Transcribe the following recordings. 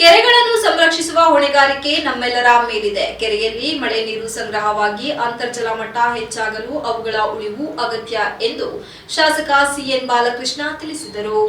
ಕೆರೆಗಳನ್ನು ಸಂರಕ್ಷಿಸುವ ಹೊಣೆಗಾರಿಕೆ ನಮ್ಮೆಲ್ಲರ ಮೇಲಿದೆ. ಕೆರೆಯಲ್ಲಿ ಮಳೆ ನೀರು ಸಂಗ್ರಹವಾಗಿ ಅಂತರ್ಜಲ ಮಟ್ಟ ಹೆಚ್ಚಾಗಲು ಅವುಗಳ ಉಳಿವು ಅಗತ್ಯ ಎಂದು ಶಾಸಕ ಸಿಎನ್ ಬಾಲಕೃಷ್ಣ ತಿಳಿಸಿದರು.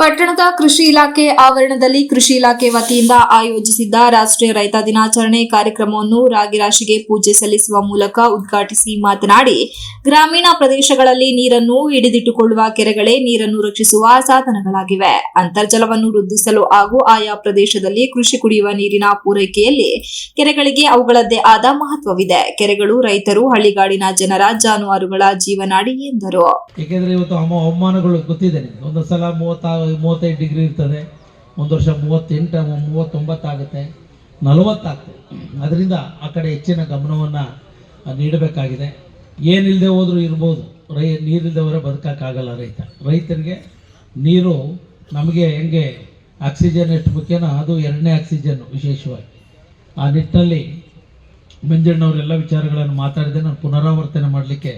ಪಟ್ಟಣದ ಕೃಷಿ ಇಲಾಖೆ ಆವರಣದಲ್ಲಿ ಕೃಷಿ ಇಲಾಖೆ ವತಿಯಿಂದ ಆಯೋಜಿಸಿದ್ದ ರಾಷ್ಟ್ರೀಯ ರೈತ ದಿನಾಚರಣೆ ಕಾರ್ಯಕ್ರಮವನ್ನು ರಾಗಿರಾಶಿಗೆ ಪೂಜೆ ಸಲ್ಲಿಸುವ ಮೂಲಕ ಉದ್ಘಾಟಿಸಿ ಮಾತನಾಡಿ, ಗ್ರಾಮೀಣ ಪ್ರದೇಶಗಳಲ್ಲಿ ನೀರನ್ನು ಹಿಡಿದಿಟ್ಟುಕೊಳ್ಳುವ ಕೆರೆಗಳೇ ನೀರನ್ನು ರಕ್ಷಿಸುವ ಸಾಧನಗಳಾಗಿವೆ. ಅಂತರ್ಜಲವನ್ನು ವೃದ್ಧಿಸಲು ಹಾಗೂ ಆಯಾ ಪ್ರದೇಶದಲ್ಲಿ ಕೃಷಿ ಕುಡಿಯುವ ನೀರಿನ ಪೂರೈಕೆಯಲ್ಲಿ ಕೆರೆಗಳಿಗೆ ಅವುಗಳದ್ದೇ ಆದ ಮಹತ್ವವಿದೆ. ಕೆರೆಗಳು ರೈತರು, ಹಳ್ಳಿಗಾಡಿನ ಜನರ ಜಾನುವಾರುಗಳ ಜೀವನಾಡಿ ಎಂದರು. ಮೂವತ್ತೈದು ಡಿಗ್ರಿ ಇರ್ತದೆ. ಒಂದು ವರ್ಷ ಮೂವತ್ತೆಂಟು ಮೂವತ್ತೊಂಬತ್ತಾಗುತ್ತೆ ನಲವತ್ತಾಗ್ತದೆ. ಅದರಿಂದ ಆ ಕಡೆ ಹೆಚ್ಚಿನ ಗಮನವನ್ನು ನೀಡಬೇಕಾಗಿದೆ. ಏನಿಲ್ಲದೆ ಹೋದರೂ ಇರ್ಬೋದು. ರೈ ನೀರಿಲ್ಲದವರೇ ಬದುಕೋಕ್ಕಾಗಲ್ಲ ರೈತ. ರೈತರಿಗೆ ನೀರು ನಮಗೆ ಹೆಂಗೆ ಆಕ್ಸಿಜನ್ ಎಷ್ಟು ಮುಖ್ಯನೋ ಅದು ಎರಡನೇ ಆಕ್ಸಿಜನ್ನು ವಿಶೇಷವಾಗಿ. ಆ ನಿಟ್ಟಿನಲ್ಲಿ ಮಂಜಣ್ಣವರೆಲ್ಲ ವಿಚಾರಗಳನ್ನು ಮಾತಾಡಿದೆ ನಾನು ಪುನರಾವರ್ತನೆ ಮಾಡಲಿಕ್ಕೆ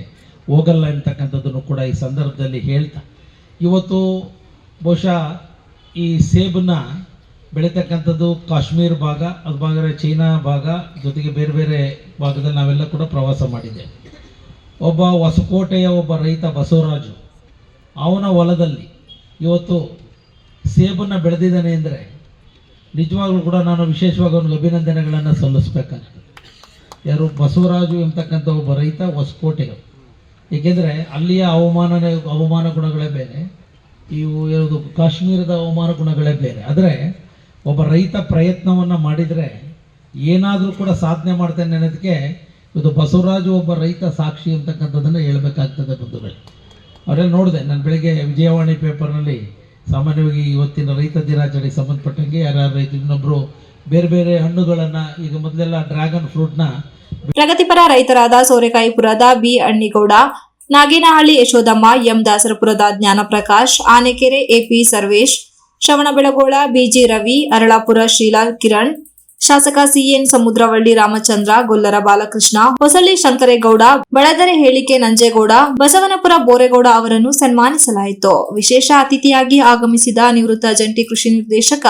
ಹೋಗಲ್ಲ ಅಂತಕ್ಕಂಥದ್ದನ್ನು ಕೂಡ ಈ ಸಂದರ್ಭದಲ್ಲಿ ಹೇಳ್ತಾ. ಇವತ್ತು ಬಹುಶಃ ಈ ಸೇಬನ್ನ ಬೆಳೀತಕ್ಕಂಥದ್ದು ಕಾಶ್ಮೀರ ಭಾಗ, ಅದು ಭಾಗ ಚೈನಾ ಭಾಗ, ಜೊತೆಗೆ ಬೇರೆ ಬೇರೆ ಭಾಗದಲ್ಲಿ ನಾವೆಲ್ಲ ಕೂಡ ಪ್ರವಾಸ ಮಾಡಿದ್ದೆ ಒಬ್ಬ ಹೊಸಕೋಟೆಯ ಒಬ್ಬ ರೈತ ಬಸವರಾಜು, ಅವನ ಹೊಲದಲ್ಲಿ ಇವತ್ತು ಸೇಬನ್ನು ಬೆಳೆದಿದ್ದಾನೆ ಅಂದರೆ ನಿಜವಾಗ್ಲೂ ಕೂಡ ನಾನು ವಿಶೇಷವಾಗಿ ಅವನಿಗೆ ಅಭಿನಂದನೆಗಳನ್ನು ಸಲ್ಲಿಸ್ಬೇಕಾಗ್ತದೆ. ಯಾರು ಬಸವರಾಜು ಎಂಬತಕ್ಕಂಥ ಒಬ್ಬ ರೈತ ಹೊಸಕೋಟೆಯವರು. ಏಕೆಂದರೆ ಅಲ್ಲಿಯ ಹವಾಮಾನ ಹವಾಮಾನ ಗುಣಗಳೇ ಬೇರೆ. ಇವು ಯಾವುದು ಕಾಶ್ಮೀರದ ಹವಾಮಾನ ಗುಣಗಳೇ ಬೇರೆ. ಆದರೆ ಒಬ್ಬ ರೈತ ಪ್ರಯತ್ನವನ್ನು ಮಾಡಿದರೆ ಏನಾದರೂ ಕೂಡ ಸಾಧನೆ ಮಾಡ್ತೇನೆ ಅನ್ನೋದಕ್ಕೆ ಇದು ಬಸವರಾಜು ಒಬ್ಬ ರೈತ ಸಾಕ್ಷಿ ಅಂತಕ್ಕಂಥದ್ದನ್ನು ಹೇಳಬೇಕಾಗ್ತದೆ ಬಂಧುಗಳು. ಅವರೆಲ್ಲ ನೋಡಿದೆ, ನಾನು ಬೆಳಗ್ಗೆ ವಿಜಯವಾಣಿ ಪೇಪರ್ನಲ್ಲಿ ಸಾಮಾನ್ಯವಾಗಿ ಇವತ್ತಿನ ರೈತ ದಿನಾಚರಣೆಗೆ ಸಂಬಂಧಪಟ್ಟಂಗೆ ಯಾರ್ಯಾರು ರೈತ ಇನ್ನೊಬ್ಬರು ಬೇರೆ ಬೇರೆ ಹಣ್ಣುಗಳನ್ನು, ಈಗ ಮೊದಲೆಲ್ಲ ಡ್ರ್ಯಾಗನ್ ಫ್ರೂಟ್ನ ಪ್ರಗತಿಪರ ರೈತರಾದ ಸೋರೆಕಾಯಿಪುರದ B Annigowda Nagenahalli Yashodamma M ದಾಸರಪುರದ Jnanaprakash, Anekere A P Sarvesh, Shravanabelagola B G Ravi, Aralapura Sheela Kiran, ಶಾಸಕ ಸಿಎನ್ ಸಮುದ್ರವಳ್ಳಿ ರಾಮಚಂದ್ರ, ಗೊಲ್ಲರ ಬಾಲಕೃಷ್ಣ, ಹೊಸಳ್ಳಿ ಶಂಕರೇಗೌಡ ಬಳದರೆ ಹೇಳಿಕೆ ನಂಜೇಗೌಡ, ಬಸವನಪುರ ಬೋರೇಗೌಡ ಅವರನ್ನು ಸನ್ಮಾನಿಸಲಾಯಿತು. ವಿಶೇಷ ಅತಿಥಿಯಾಗಿ ಆಗಮಿಸಿದ ನಿವೃತ್ತ ಜಂಟಿ ಕೃಷಿ ನಿರ್ದೇಶಕ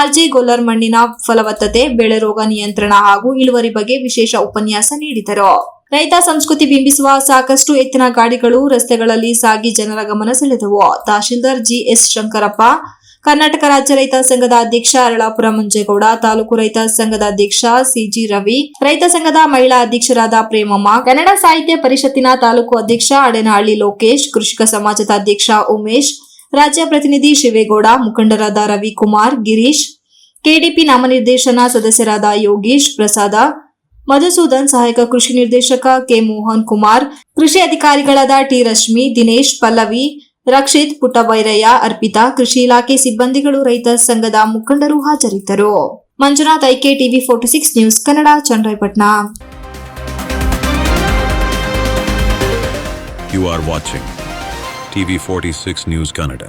ಆರ್ಜಿ ಗೊಲ್ಲರ್ ಮಣ್ಣಿನ ಫಲವತ್ತತೆ, ಬೆಳೆ ರೋಗ ನಿಯಂತ್ರಣ ಹಾಗೂ ಇಳುವರಿ ಬಗ್ಗೆ ವಿಶೇಷ ಉಪನ್ಯಾಸ ನೀಡಿದರು. ರೈತ ಸಂಸ್ಕೃತಿ ಬಿಂಬಿಸುವ ಸಾಕಷ್ಟು ಎತ್ತಿನ ಗಾಡಿಗಳು ರಸ್ತೆಗಳಲ್ಲಿ ಸಾಗಿ ಜನರ ಗಮನ ಸೆಳೆದವು. ತಹಶೀಲ್ದಾರ್ ಜಿಎಸ್ ಶಂಕರಪ್ಪ, ಕರ್ನಾಟಕ ರಾಜ್ಯ ರೈತ ಸಂಘದ ಅಧ್ಯಕ್ಷ ಅರಳಾಪುರ ಮುಂಜೇಗೌಡ, ತಾಲೂಕು ರೈತ ಸಂಘದ ಅಧ್ಯಕ್ಷ ಸಿಜಿ ರವಿ, ರೈತ ಸಂಘದ ಮಹಿಳಾ ಅಧ್ಯಕ್ಷರಾದ ಪ್ರೇಮಮ್ಮ, ಕನ್ನಡ ಸಾಹಿತ್ಯ ಪರಿಷತ್ತಿನ ತಾಲೂಕು ಅಧ್ಯಕ್ಷ ಅಡೆನಹಳ್ಳಿ ಲೋಕೇಶ್, ಕೃಷಿಕ ಸಮಾಜದ ಅಧ್ಯಕ್ಷ ಉಮೇಶ್, ರಾಜ್ಯ ಪ್ರತಿನಿಧಿ ಶಿವೇಗೌಡ, ಮುಖಂಡರಾದ ರವಿಕುಮಾರ್, ಗಿರೀಶ್, ಕೆಡಿಪಿ ನಾಮನಿರ್ದೇಶನ ಸದಸ್ಯರಾದ ಯೋಗೀಶ್, ಪ್ರಸಾದ ಮಧುಸೂದನ್ ಸಹಾಯಕ ಕೃಷಿ ನಿರ್ದೇಶಕ ಕೆ ಮೋಹನ್ ಕುಮಾರ್, ಕೃಷಿ ಅಧಿಕಾರಿಗಳಾದ ಟಿ ರಶ್ಮಿ, ದಿನೇಶ್ ಪಲ್ಲವಿ, ರಕ್ಷಿತ್ ಪುಟ್ಟಬೈರಯ್ಯ, ಅರ್ಪಿತಾ, ಕೃಷಿ ಇಲಾಖೆ ಸಿಬ್ಬಂದಿಗಳು, ರೈತ ಸಂಘದ ಮುಖಂಡರು ಹಾಜರಿದ್ದರು Manjunath, I K TV forty six news Kannada Channarayapatna You are watching TV46 News Canada.